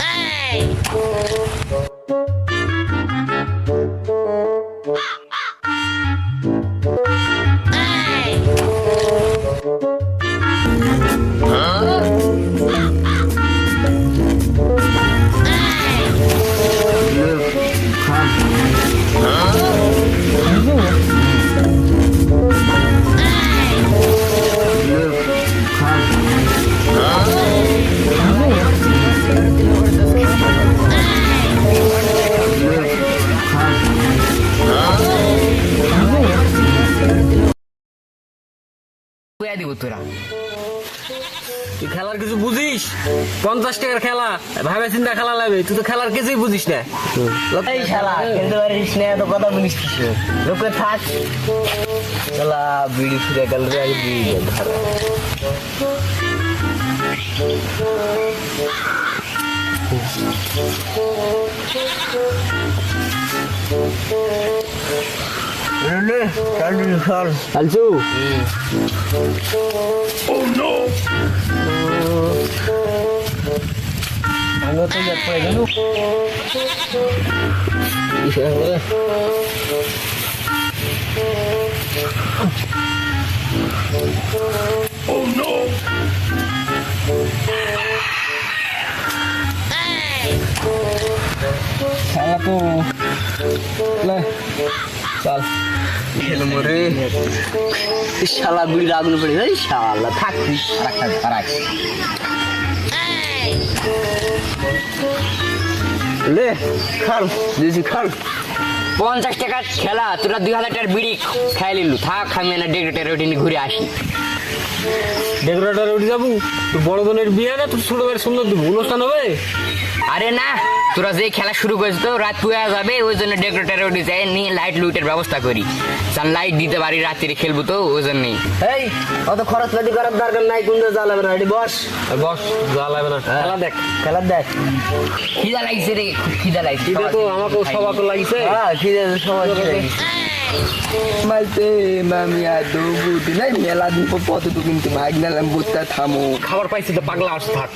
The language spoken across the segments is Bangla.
Hey! Hey! কুয়া দিব তোরা। তুই খেলার কিছু বুঝিস? পঞ্চাশ টাকার খেলা। ভাবে চিন্তা খেলা লাগবে। তুই তো খেলার কিছুই বুঝিস না। এই শালা খেলতে পারিস না এত কথা বলিস কিছু লোকে থাক। শালা বিড়ি ফিরে গেল রে আগে বিড়ি দে ধর আলচু আমিও তো যাক পড়ে গেল খেলা তো লে, চল খেলো মরে। শালা বিড়ি আগুন পড়ে এই শালা থাক তুই রাখ রাখ লে খাল দিছি খাল। পঞ্চাশ টাকার খেলা তোরা দুই হাজার টাকার বিড়ি খাই লিলু থাক আমি না ডেকরেটার ওটি নিয়ে ঘুরে আসি। ডেকোরেটর উঠে যাব? তোর বড় বোনের বিয়ে না তোর ছোট ভাইয়ের সুন্দর দিব? অনুষ্ঠান হবে? আরে না তোরা যে খেলা শুরু করেছিস তো রাত পুয়া যাবে ওই জন্য ডেকোরেটারের ডিজাইন নিয়ে লাইট লুইটের ব্যবস্থা করি। চাল লাইট দিতে পারি রাত্রি খেলব তো ওই জন্যই। এই অত খরচ পাতি করার দরকার নাই কোন জ্বালাবে না এটি বস। বস যা লাগবে না খেলা দেখ। খেলা দেখ। খিদা লাগছে রে খুব খিদা লাগছে। খিদে তো আমাকে সবাকে লাগছে। হ্যাঁ খিদা আছে সবাই মাইতে মামি আর দৌড়ুটি নাই মেলা দিন পর পথ তো কিন্তু মাইক নালাম বুঝতে থামো খাবার পাইছি তো পাগলা আস থাক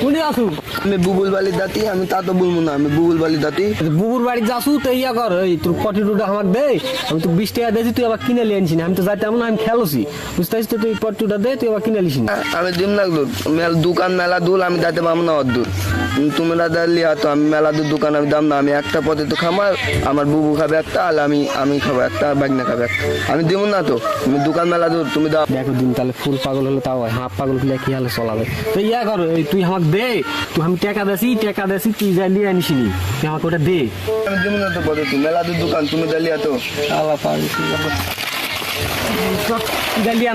কোনে আমি বুবুল বালির দাতি আমি তা তো বলব না আমি বুবুল বালির দাতি বুবুর বাড়ি যাসু তো ইয়া কর এই তোর পটি টুটা আমাকে দে আমি তো বিশ টাকা দিয়েছি তুই আবার কিনে লিয়ে আনছি না আমি তো যাইতে এমন আমি খেলোছি বুঝতে পারছিস তো তুই পটি টুটা দে তুই আবার কিনে লিস না আমি দিন লাগল মেল দোকান মেলা দূর আমি যাতে পাবো না অত দূর তুমি না দিলি তো আমি মেলা দূর দোকান আমি দাম না আমি একটা পদে তো খামার আমার বুবু খাবে একটা আর আমি আমি খাব একটা বাগনা খাবে একটা। আমি দেবো না তো তুমি দোকান মেলা দূর তুমি দাও। দেখো দিন তাহলে ফুল পাগল হলে তাও হয় হাফ পাগল হলে কি হালে চলাবে? তো ইয়া কর এই তুই আমাকে দে তুই আমি টাকা দেছি টাকা দেছি তুই যাই লিয়ে আনিস নি তুই আমাকে ওটা দে। আমি দেবো না তো পদে তুমি মেলা দূর দোকান তুমি দিলি তো আল্লাহ পাগল যাই লিয়ে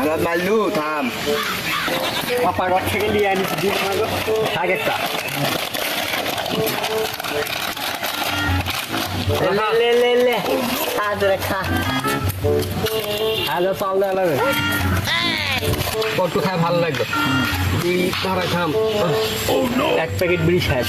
আমার মাল্লু থাম। থেকে আনিস দিন একটা। লে লে লে খা তোরা খা হ্যালো চাল এক প্যাকেট বিড়ি শেষ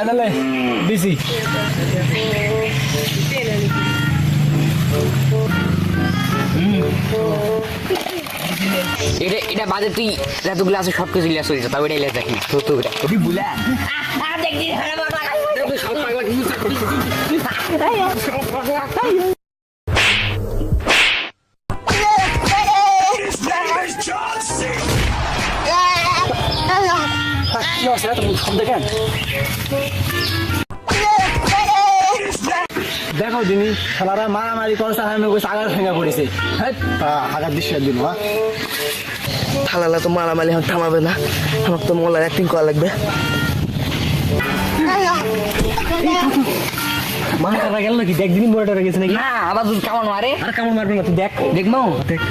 এনালে দিছি এটা এটা বাদে তুই যতগুলো আছে সব কিছু লিয়া চলিস তবে এটা লিয়া দেখি তো তো এটা তুই বুলা দেখো দিনি খেলারা মারামারি করছে আর আমি কইছি আগার ভেঙে পড়েছে। হ্যাঁ আগার দৃশ্য দিন হ্যাঁ থালালা তো মারামারি এখন থামাবে না। আমার তো মোলার অ্যাক্টিং করা লাগবে। মাথাটা গেল নাকি? দেখ দিনই মোড়াটা গেছে নাকি? না আবার তুই কেমন মারে আর কেমন মারবে না তুই দেখ। দেখব সাগর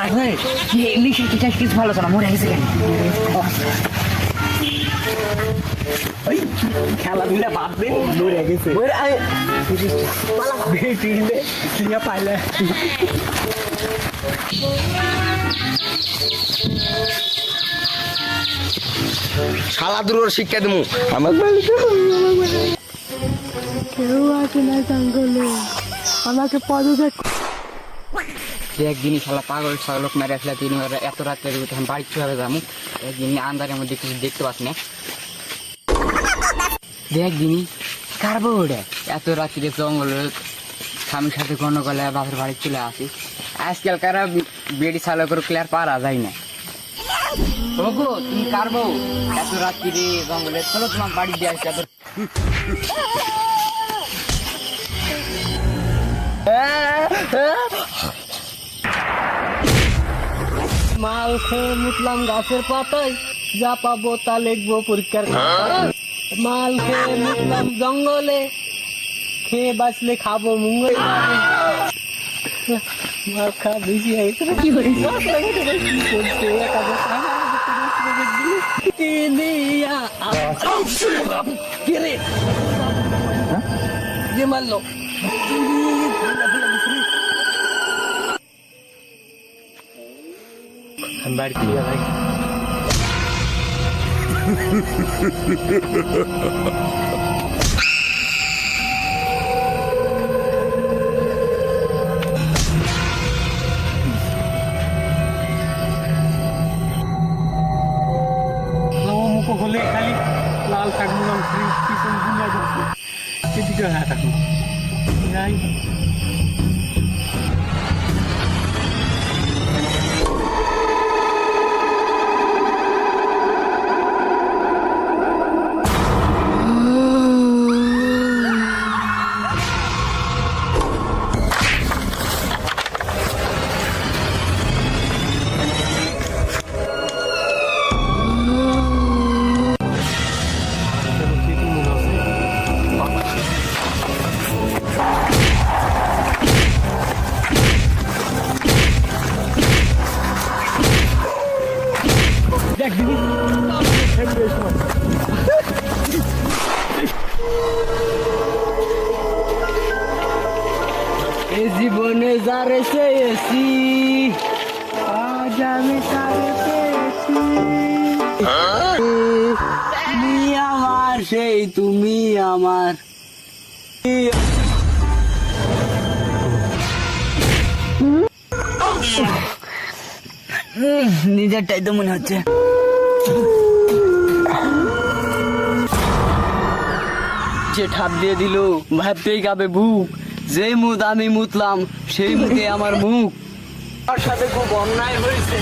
সে কিছু ভালো না মরে গেছে কেন খেলাধুলা বাদ দে দৌড়ে গেছে ওই আই পাইলে শালা দূর শিক্ষা দিমু আমার কেউ আছে না জঙ্গলে আমাকে পদক্ষেপ যে একদিনই শালা পাগল ছাগলক মেরে আসলে তিনি এত রাত্রে তখন বাড়ি কীভাবে যাব। একদিন আন্দারের মধ্যে কিছু দেখতে পাস না। দেখ দিনই কারবো ওটা এত রাত্রে জঙ্গল স্বামীর সাথে ঘন গলে বাপের বাড়ি চলে আসি। আজকাল কারা বেড়ি চালু করে ক্লিয়ার পারা যায় না? ওগো, তুমি কারবো এত রাত্রি জঙ্গলে চলো তোমার বাড়ি দিয়ে আসছে মাল খেয়ে মুতলাম গাছের পাতায়। যা পাবো তা লিখব পরীক্ষার। মাল খেয়ে মুতলাম জঙ্গলে খেয়ে বাঁচলে খাব মুঙ্গল। মাল খা বেশি কি মারলো? আমি বাড়ি ফিরে যাই মুখ হলে খালি লাল থাকব না পিছন দুনিয়া যাচ্ছে সেদিকে হ্যাঁ থাকব যাই তুমি আমার সেই নিজেরটাই তো মনে হচ্ছে। যে ঠাপ দিয়ে দিল ভাবতেই গাবে বুক। যেই মুখ আমি মুতলাম সেই মুখে আমার মুখ। তার সাথে খুব অন্যায় হয়েছে।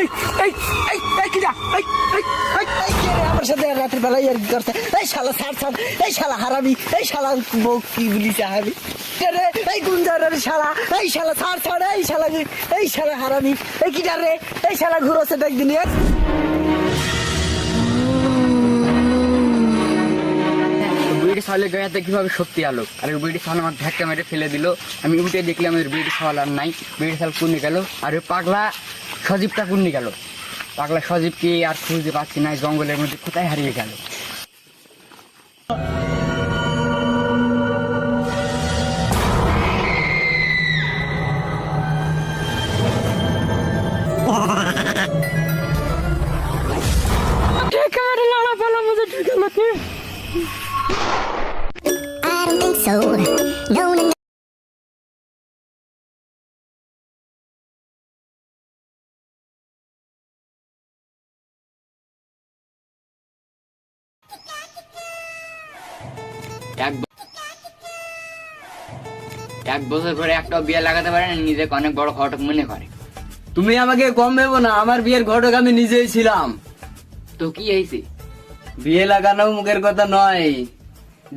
এই, এই, এই, এই, কি যা? এই, এই, এই, এই, কে রে আমার সাথে রাতের বেলায় আর কি করছে। এই শালা ছাড় ছাড় এই শালা হারাবি এই শালা বউ কি বলি চাহাবি? কে রে এই গুঞ্জারের শালা এই শালা ছাড় ছাড় এই শালা এই শালা হারাবি এই কি রে এই শালা ঘুরোছে একদিন বিড়ি ছাওয়ালের গায়েতে কীভাবে শক্তি আলো? আর ওই বিড়ি ছাওয়াল আমার ধাক্কা মেরে ফেলে দিল। আমি উঠে দেখলাম ওই বিড়ি ছাওয়াল আর নাই বিড়ি ছাওয়াল কুন্নি গেল? আর ওই পাগলা সজীবটা কুন্নি গেল? পাগলা সজীবকে আর খুঁজতে পাচ্ছি না জঙ্গলের মধ্যে কোথায় হারিয়ে গেল? I এক বছর পরে একটা বিয়ে লাগাতে পারে না, নিজেকে অনেক বড় ঘটক মনে করে। তুমি আমাকে কম ভেবো না, আমার বিয়ের ঘটক আমি নিজেই ছিলাম। তো কি হয়েছে? বিয়ে লাগানো মুখের কথা নয়।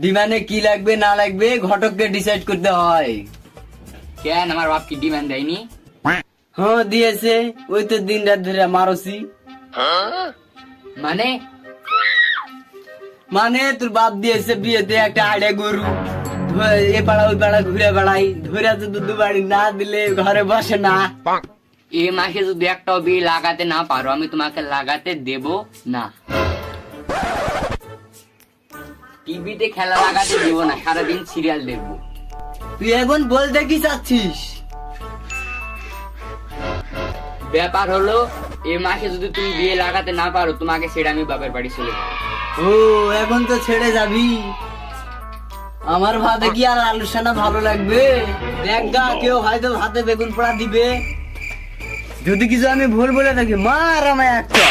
ডিমান্ডে কি লাগবে, না লাগবে, ঘটককে ডিসাইড করতে হয়। কেন আমার বাপ কি ডিমান্ড দেয়নি? হ্যাঁ দিয়েছে। ওই তো দিন রাত ধরে মারছি। মানে? মানে তোর বাপ দিয়েছে বিয়েতে একটা আড়ে গরু। এ পাড়া ওই পাড়া ঘুরে বেড়াই। ধরে যদি দুবাড়ি না দিলে ঘরে বসে না। এ মাসে যদি একটাও বিয়ে লাগাতে না পারো আমি তোমাকে লাগাতে দেব না। টিভিতে খেলা লাগাতে দেবো না সারাদিন সিরিয়াল দেখব। তুই এখন বলতে কি চাচ্ছিস? ব্যাপার হলো এ মাসে যদি তুমি বিয়ে লাগাতে না পারো তোমাকে সেটা আমি বাপের বাড়ি চলে যাব। ও এখন তো ছেড়ে যাবি। আমার ভাতে কি আর আলু আলোচনা ভালো লাগবে? দেখ কেউ হয়তো হাতে বেগুন পোড়া দিবে। যদি কিছু আমি ভুল বলে থাকি, মার আমায় একটা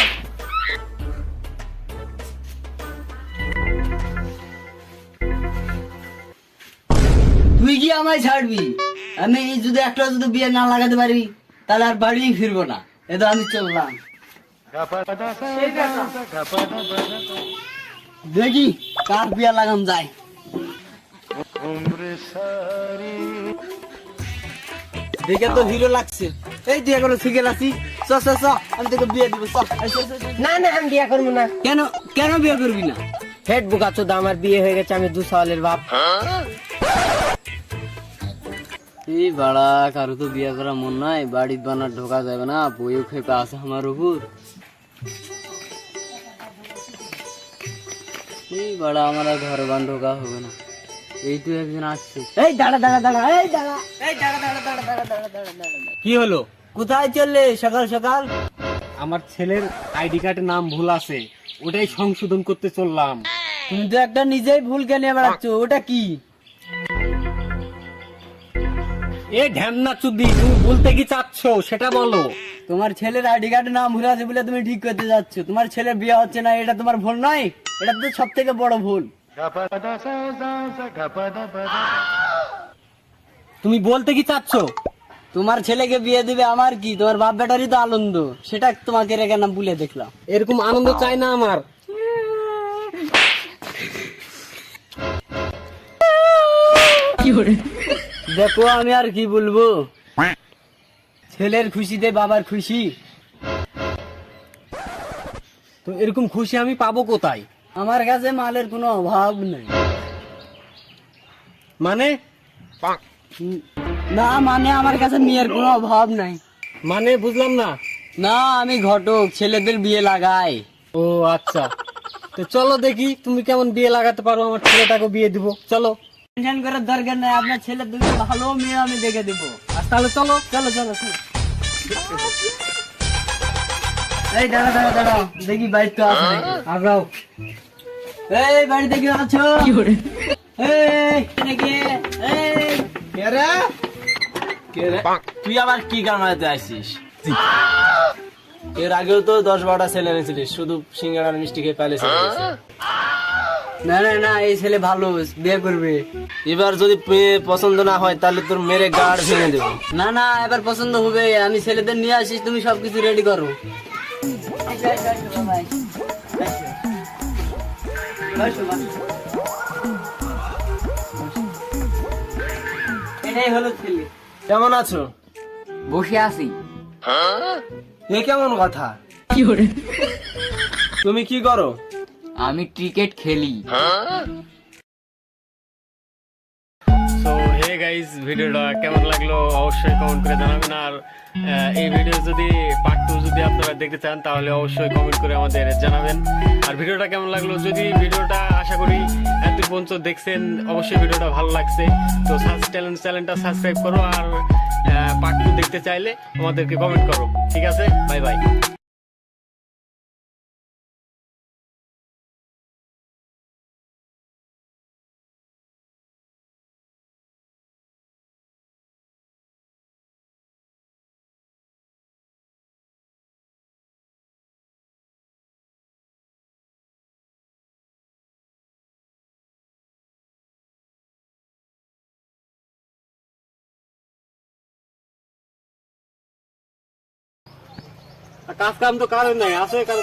তুই কি আমায় ছাড়বি? আমি যদি একটা যদি বিয়ে না লাগাতে পারি, তাহলে আর বাড়ি ফিরবো না। এ তো আমি চললাম। দেখি কার বিয়া লাগাম যায়। দেখে তো হিরো লাগছে। এই তুই এখনও শিখে আছি চ চ চ আমি তোকে বিয়ে দিব। না না আমি বিয়ে করব না। কেন কেন বিয়ে করবি না? হেড বুকা চোদ আমার বিয়ে হয়ে গেছে আমি দু সালের বাপ। এই বাড়া কারও তো বিয়ে করা মন নাই বাড়ির বানার ঢোকা যাবে না বইও খেপে আছে আমার উপর। এই বাড়া আমার ঘর বান ঢোকা হবে না। এই তো একজন আসছে। এই দাঁড়া দাঁড়া দাঁড়া এই দাঁড়া। এই দাঁড়া দাঁড়া দাঁড়া দাঁড়া দাঁড়া দাঁড়া দাঁড়া কি হলো? কোথায় চললে সকাল সকাল? আমার ছেলের আইডি কার্ডের নাম ভুল আছে ওটাই সংশোধন করতে চললাম। তুমি তো একটা নিজেই ভুল কেনে বেড়াচ্ছ? ওটা কি? এ ঢ্যামনা চুদি তুমি বলতে কি চাচ্ছ? সেটা বলো। তোমার ছেলের আইডি কার্ডের নাম ভুল আছে বলে তুমি ঠিক করতে যাচ্ছ। তোমার ছেলের বিয়ে হচ্ছে না এটা তোমার ভুল নয়। এটা তো সব থেকে বড় ভুল। তুমি বলতে কি চাচ্ছ? তোমার ছেলেকে বিয়ে দিবে আমার কি? তোমার বাপ বেটারই তো আনন্দ। সেটা তোমাকে রেখে নাম ভুলে দেখলাম। এরকম আনন্দ চাই না আমার। দেখো আমি আর কি বলব? ছেলের খুশিতে বাবার খুশি। তো এরকম খুশি আমি পাবো কোথায়? আমার কাছে মালের কোনো অভাব নেই। মানে? না মানে আমার কাছে মেয়ের কোনো অভাব নাই। মানে বুঝলাম না। না আমি ঘটক ছেলেদের বিয়ে লাগাই। ও আচ্ছা। তো চলো দেখি তুমি কেমন বিয়ে লাগাতে পারো আমার ছেলেটাকে বিয়ে দিব। চলো। টেনশন করার দরকার নাই আপনার ছেলের দুটো ভালো মেয়ে আমি দেখে দেবো। আর তাহলে চলো। চলো চলো চলো। এই দাঁড়া দাঁড়া দাঁড়াও দেখি বাড়ি তো আছে নাকি। আগাও এই বাড়ি দেখি আছো? তুই আবার কি কামাতে আসিস? এর আগেও তো দশ বারোটা ছেলে এনেছিলিস শুধু সিঙ্গাড়ার মিষ্টি খেয়ে পালে না না না এই ছেলে ভালো বিয়ে করবে। এবার যদি পছন্দ না হয় তাহলে তোর মেরে গাড় ভেঙে দেবো। না না এবার পছন্দ হবে আমি ছেলেদের নিয়ে আসিস তুমি সবকিছু রেডি করো। এটাই হলো ছেলে। কেমন আছো? বসে আছি। এ কেমন কথা? কি তুমি কি করো? আমি ক্রিকেট খেলি। হে গাইস ভিডিওটা কেমন লাগল অবশ্যই কমেন্ট করে জানাবেন। আর এই ভিডিও যদি পার্ট টু যদি আপনারা দেখতে চান, তাহলে অবশ্যই কমেন্ট করে আমাদের জানাবেন। আর ভিডিওটা কেমন লাগল? যদি ভিডিওটা আশা করি এত পর্যন্ত দেখছেন, অবশ্যই ভিডিওটা ভালো লাগছে। তো ট্যালেন্ট চ্যানেলটা সাবস্ক্রাইব করো আর পার্ট টু দেখতে চাইলে আমাদেরকে কমেন্ট করো। ঠিক আছে? বাই বাই কাজ কাম তো কারণ নাই আছে কারণ